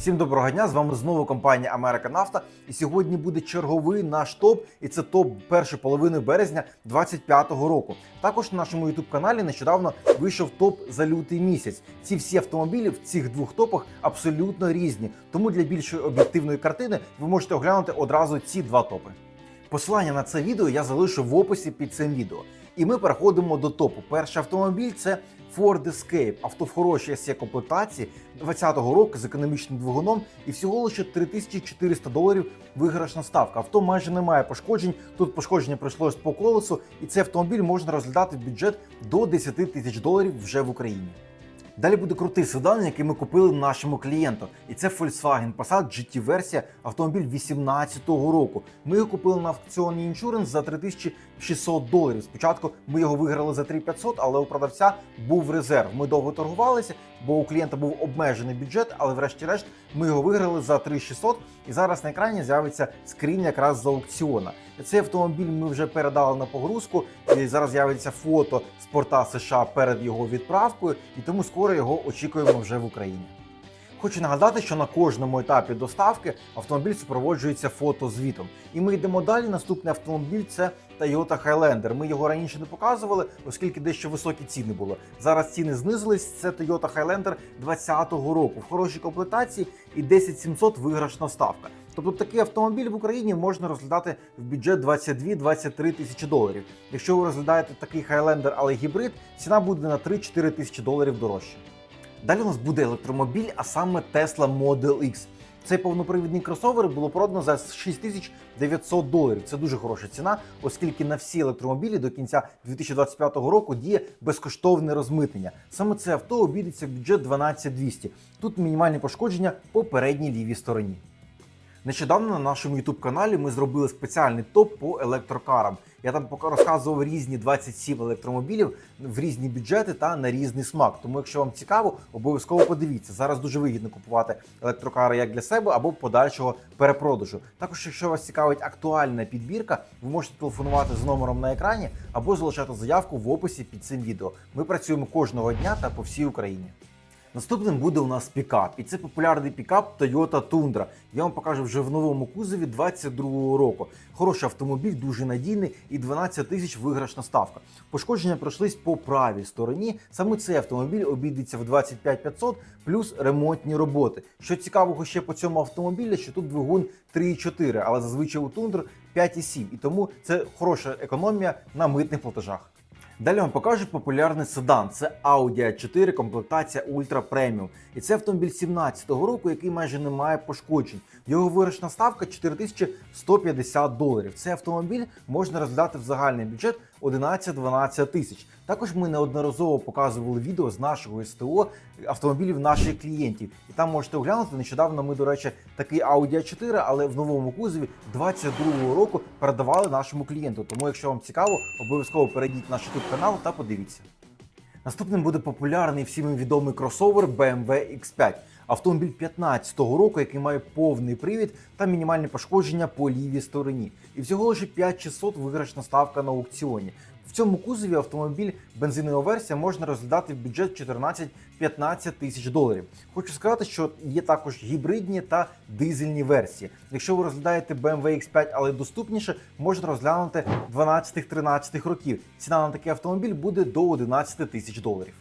Всім доброго дня! З вами знову компанія Америка Нафта. І сьогодні буде черговий наш топ, і це топ першої половини березня 2025 року. Також на нашому youtube каналі нещодавно вийшов топ за лютий місяць. Ці всі автомобілі в цих двох топах абсолютно різні. Тому для більшої об'єктивної картини ви можете оглянути одразу ці два топи. Посилання на це відео я залишу в описі під цим відео. І ми переходимо до топу. Перший автомобіль це Ford Escape. Авто в хорошій SE комплектації 20-го року з економічним двигуном і всього лише 3400 доларів виграшна ставка. Авто майже не має пошкоджень. Тут пошкодження пройшлось по колесу, і цей автомобіль можна розглядати в бюджет до 10 тисяч доларів вже в Україні. Далі буде крутий седан, який ми купили нашому клієнту. І це Volkswagen Passat GT-версія, автомобіль 18-го року. Ми його купили на аукціоні Insurance за 3600 доларів. Спочатку ми його виграли за 3500, але у продавця був резерв. Ми довго торгувалися, бо у клієнта був обмежений бюджет, але врешті-решт ми його виграли за 3600. І зараз на екрані з'явиться скрін якраз з аукціона. Цей автомобіль ми вже передали на погрузку. І зараз з'явиться фото з порта США перед його відправкою, і тому скоро його очікуємо вже в Україні. Хочу нагадати, що на кожному етапі доставки автомобіль супроводжується фотозвітом. І ми йдемо далі. Наступний автомобіль це Toyota Highlander. Ми його раніше не показували, оскільки дещо високі ціни було. Зараз ціни знизились. Це Toyota Highlander 2020 року в хорошій комплектації і 10700 виграшна ставка. Тобто такий автомобіль в Україні можна розглядати в бюджет 22-23 тисячі доларів. Якщо ви розглядаєте такий Highlander, але гібрид, ціна буде на 3-4 тисячі доларів дорожче. Далі у нас буде електромобіль, а саме Tesla Model X. Цей повнопривідний кросовер було продано за 6900 доларів. Це дуже хороша ціна, оскільки на всі електромобілі до кінця 2025 року діє безкоштовне розмитнення. Саме це авто обійдеться в бюджет 12200. Тут мінімальні пошкодження по передній лівій стороні. Нещодавно на нашому youtube каналі ми зробили спеціальний топ по електрокарам. Я там розказував різні 27 електромобілів в різні бюджети та на різний смак. Тому, якщо вам цікаво, обов'язково подивіться. Зараз дуже вигідно купувати електрокари як для себе або подальшого перепродажу. Також, якщо вас цікавить актуальна підбірка, ви можете телефонувати з номером на екрані або залишати заявку в описі під цим відео. Ми працюємо кожного дня та по всій Україні. Наступним буде у нас пікап, і це популярний пікап Toyota Tundra. Я вам покажу вже в новому кузові 22-го року. Хороший автомобіль, дуже надійний і 12 тисяч виграшна ставка. Пошкодження пройшлись по правій стороні. Саме цей автомобіль обійдеться в 25 500 плюс ремонтні роботи. Що цікавого ще по цьому автомобілі, що тут двигун 3,4, але зазвичай у Tundra 5,7. І тому це хороша економія на митних платежах. Далі вам покажу популярний седан. Це Audi A4 комплектація Ultra Premium. І це автомобіль 17-го року, який майже не має пошкоджень. Його виручна ставка 4150 доларів. Цей автомобіль можна роздати в загальний бюджет 11-12 тисяч. Також ми неодноразово показували відео з нашого СТО автомобілів наших клієнтів. І там можете оглянути. Нещодавно ми, до речі, такий Audi A4, але в новому кузові 22-го року передавали нашому клієнту. Тому, якщо вам цікаво, обов'язково перейдіть на наш YouTube канал та подивіться. Наступним буде популярний всім відомий кросовер BMW X5. Автомобіль 15-го року, який має повний привід та мінімальні пошкодження по лівій стороні. І всього лише 5600 виграшна ставка на аукціоні. В цьому кузові автомобіль бензинова версія можна розглядати в бюджет 14-15 тисяч доларів. Хочу сказати, що є також гібридні та дизельні версії. Якщо ви розглядаєте BMW X5, але доступніше, можна розглянути 12-13 років. Ціна на такий автомобіль буде до 11 тисяч доларів.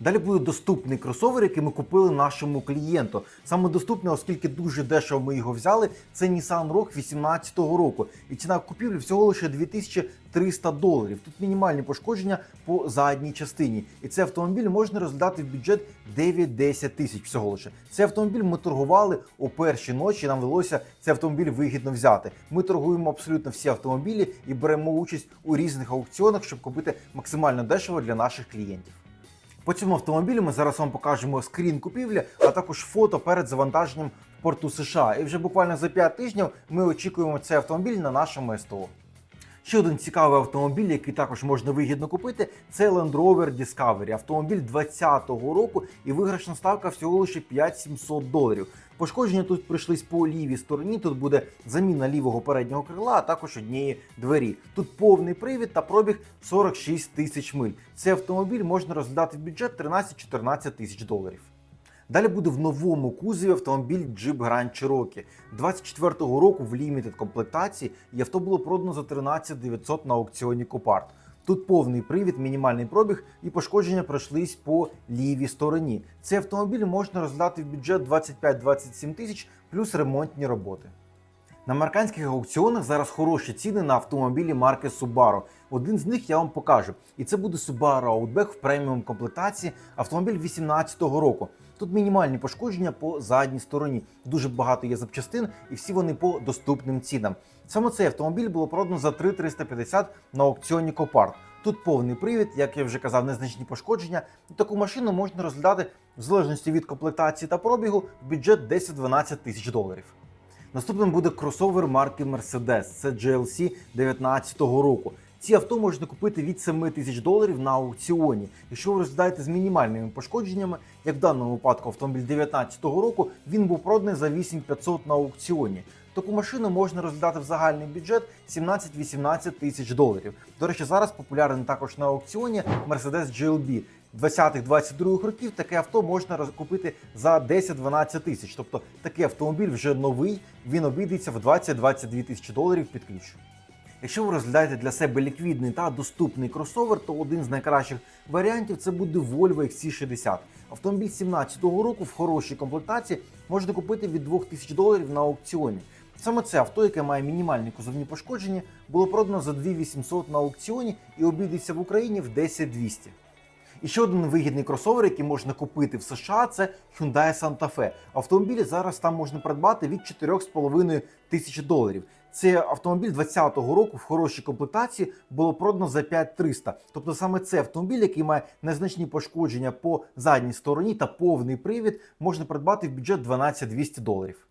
Далі буде доступний кросовер, який ми купили нашому клієнту. Саме доступний, оскільки дуже дешево ми його взяли. Це Nissan Rogue 2018 року. І ціна купівлі всього лише 2300 доларів. Тут мінімальні пошкодження по задній частині. І цей автомобіль можна розглядати в бюджет 9-10 тисяч всього лише. Цей автомобіль ми торгували у першій ночі. Нам вдалося цей автомобіль вигідно взяти. Ми торгуємо абсолютно всі автомобілі і беремо участь у різних аукціонах, щоб купити максимально дешево для наших клієнтів. По цьому автомобілю ми зараз вам покажемо скрін купівлі, а також фото перед завантаженням в порту США. І вже буквально за 5 тижнів ми очікуємо цей автомобіль на нашому СТО. Ще один цікавий автомобіль, який також можна вигідно купити, це Land Rover Discovery. Автомобіль 2020 року і виграшна ставка всього лише 5700 доларів. Пошкодження тут прийшлись по лівій стороні. Тут буде заміна лівого переднього крила, а також однієї двері. Тут повний привід та пробіг 46 тисяч миль. Цей автомобіль можна розглядати в бюджет 13-14 тисяч доларів. Далі буде в новому кузові автомобіль Jeep Grand Cherokee. 24-го року в лімітед комплектації і авто було продано за 13 900 на аукціоні Копарт. Тут повний привід, мінімальний пробіг і пошкодження пройшлись по лівій стороні. Цей автомобіль можна розглядати в бюджет 25-27 тисяч плюс ремонтні роботи. На американських аукціонах зараз хороші ціни на автомобілі марки Subaru. Один з них я вам покажу. І це буде Subaru Outback в преміум комплектації автомобіль 2018 року. Тут мінімальні пошкодження по задній стороні. Дуже багато є запчастин, і всі вони по доступним цінам. Саме цей автомобіль було продано за 3350 на аукціоні Копарт. Тут повний привід, як я вже казав, незначні пошкодження. Таку машину можна розглядати в залежності від комплектації та пробігу в бюджет 10-12 тисяч доларів. Наступним буде кросовер марки Mercedes. Це GLC 2019 року. Ці авто можна купити від 7 тисяч доларів на аукціоні. Якщо ви розглядаєте з мінімальними пошкодженнями, як в даному випадку автомобіль 2019 року, він був проданий за 8500 на аукціоні. Таку машину можна розглядати в загальний бюджет 17-18 тисяч доларів. До речі, зараз популярний також на аукціоні Mercedes GLB. 20-22 років таке авто можна роз- купити за 10-12 тисяч. Тобто такий автомобіль вже новий, він обійдеться в 20-22 тисячі доларів під ключ. Якщо ви розглядаєте для себе ліквідний та доступний кросовер, то один з найкращих варіантів це буде Volvo XC60. Автомобіль 17-го року в хорошій комплектації можна купити від 2000 доларів на аукціоні. Саме це авто, яке має мінімальні кузовні пошкодження, було продано за 2800 на аукціоні і обійдеться в Україні в 10200. І ще один вигідний кросовер, який можна купити в США, це Hyundai Santa Fe. Автомобілі зараз там можна придбати від 4,5 тисячі доларів. Це автомобіль 2020 року в хорошій комплектації було продано за 5300. Тобто саме це автомобіль, який має незначні пошкодження по задній стороні та повний привід, можна придбати в бюджет 12200 доларів.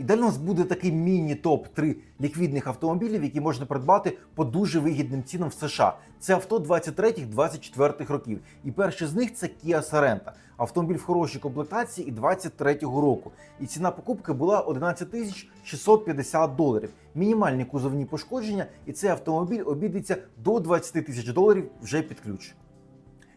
І далі у нас буде такий міні-топ 3 ліквідних автомобілів, які можна придбати по дуже вигідним цінам в США. Це авто 23-24 років. І перший з них це Kia Sorento. Автомобіль в хорошій комплектації і 23-го року. І ціна покупки була 11 тисяч 650 доларів. Мінімальні кузовні пошкодження, і цей автомобіль обійдеться до 20 тисяч доларів вже під ключ.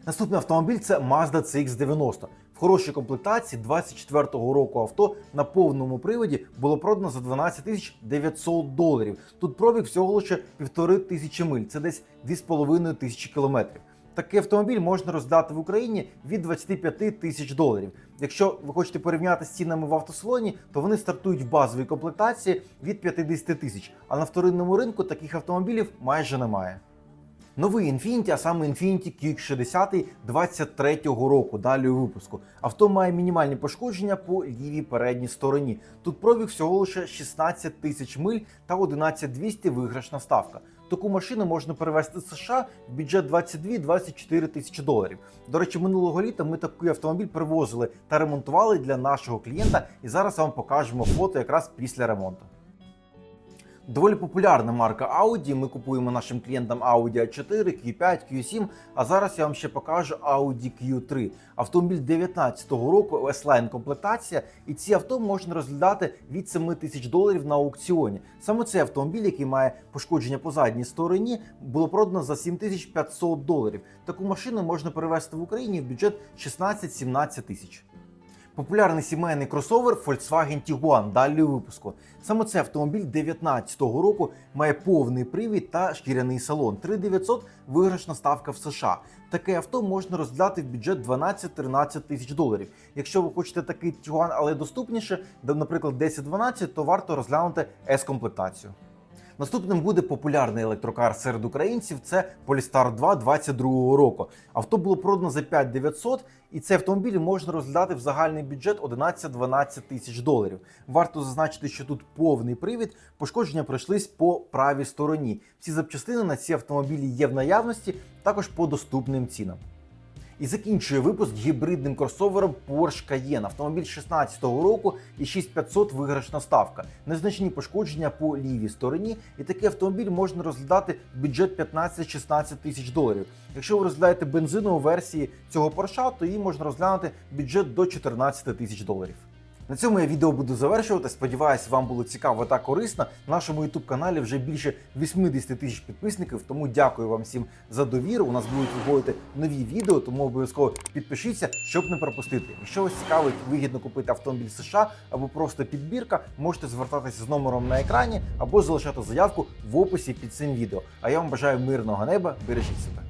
Наступний автомобіль це Mazda CX-90. В хорошій комплектації 24-го року авто на повному приводі було продано за 12 тисяч 900 доларів. Тут пробіг всього лише півтори тисячі миль, це десь 2,5 тисячі кілометрів. Такий автомобіль можна роздати в Україні від 25 тисяч доларів. Якщо ви хочете порівняти з цінами в автосалоні, то вони стартують в базовій комплектації від 50 тисяч, а на вторинному ринку таких автомобілів майже немає. Новий Infiniti, а саме Infiniti QX60 23-го року, далі випуску. Авто має мінімальні пошкодження по лівій передній стороні. Тут пробіг всього лише 16 тисяч миль та 11200 виграшна ставка. Таку машину можна перевезти з США в бюджет 22-24 тисячі доларів. До речі, минулого літа ми такий автомобіль привозили та ремонтували для нашого клієнта, і зараз вам покажемо фото якраз після ремонту. Доволі популярна марка Audi. Ми купуємо нашим клієнтам Audi A4, Q5, Q7. А зараз я вам ще покажу Audi Q3. Автомобіль 19-го року, S-Line комплектація. І ці авто можна розглядати від 7 тисяч доларів на аукціоні. Саме цей автомобіль, який має пошкодження по задній стороні, було продано за 7500 доларів. Таку машину можна перевезти в Україні в бюджет 16-17 тисяч. Популярний сімейний кросовер Volkswagen Tiguan, далі у випуску. Саме цей автомобіль 2019 року має повний привід та шкіряний салон. 3900 виграшна ставка в США. Таке авто можна розглядати в бюджет 12-13 тисяч доларів. Якщо ви хочете такий Tiguan, але доступніше, наприклад, 10-12, то варто розглянути S-комплектацію. Наступним буде популярний електрокар серед українців. Це Polestar 2 22 року. Авто було продано за 5900, і цей автомобіль можна розглядати в загальний бюджет 11-12 тисяч доларів. Варто зазначити, що тут повний привід. Пошкодження пройшлись по правій стороні. Всі запчастини на ці автомобілі є в наявності, також по доступним цінам. І закінчує випуск гібридним кросовером Porsche Cayenne. Автомобіль 16-го року і 6500 виграшна ставка. Незначні пошкодження по лівій стороні. І такий автомобіль можна розглядати в бюджет 15-16 тисяч доларів. Якщо ви розглядаєте бензинову версії цього Porsche, то її можна розглянути в бюджет до 14 тисяч доларів. На цьому я відео буду завершувати. Сподіваюсь, вам було цікаво та корисно. В нашому youtube каналі вже більше 80 тисяч підписників. Тому дякую вам всім за довіру. У нас будуть виходити нові відео, тому обов'язково підпишіться, щоб не пропустити. Якщо вас цікавить вигідно купити автомобіль США або просто підбірка, можете звертатися з номером на екрані або залишати заявку в описі під цим відео. А я вам бажаю мирного неба, бережіть себе.